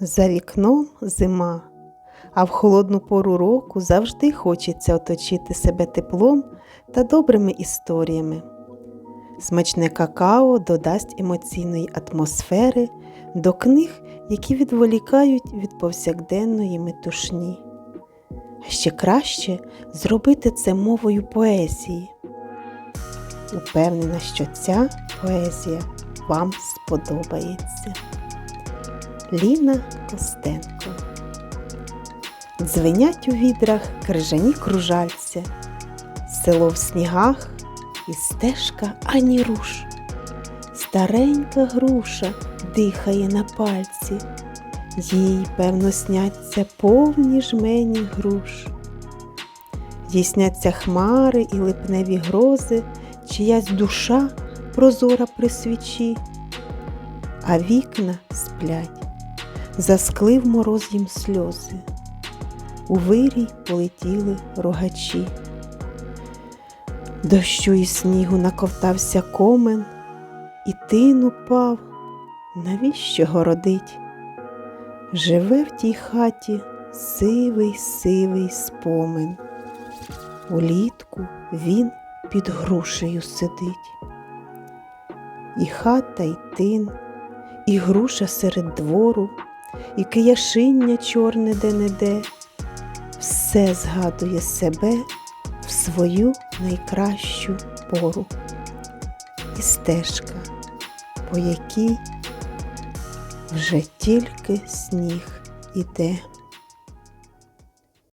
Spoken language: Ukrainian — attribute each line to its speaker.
Speaker 1: За вікном зима, а в холодну пору року завжди хочеться оточити себе теплом та добрими історіями. Смачне какао додасть емоційної атмосфери до книг, які відволікають від повсякденної метушні. А ще краще зробити це мовою поезії. Упевнена, що ця поезія вам сподобається. Ліна Костенко. Дзвенять у відрах крижані кружальця, село в снігах і стежка ані руш. Старенька груша дихає на пальці, їй, певно, сняться повні жмені груш. Їй сняться хмари і липневі грози, чиясь душа прозора при свічі, а вікна сплять, засклив мороз їм сльози. У вирій полетіли рогачі. Дощу і снігу наковтався комен, і тин упав, навіщо городить? Живе в тій хаті сивий сивий спомин. Улітку він під грушею сидить. І хата, і тин, і груша серед двору, і кияшиння чорне де-не-де. Все згадує себе в свою найкращу пору. І стежка, по якій вже тільки сніг іде.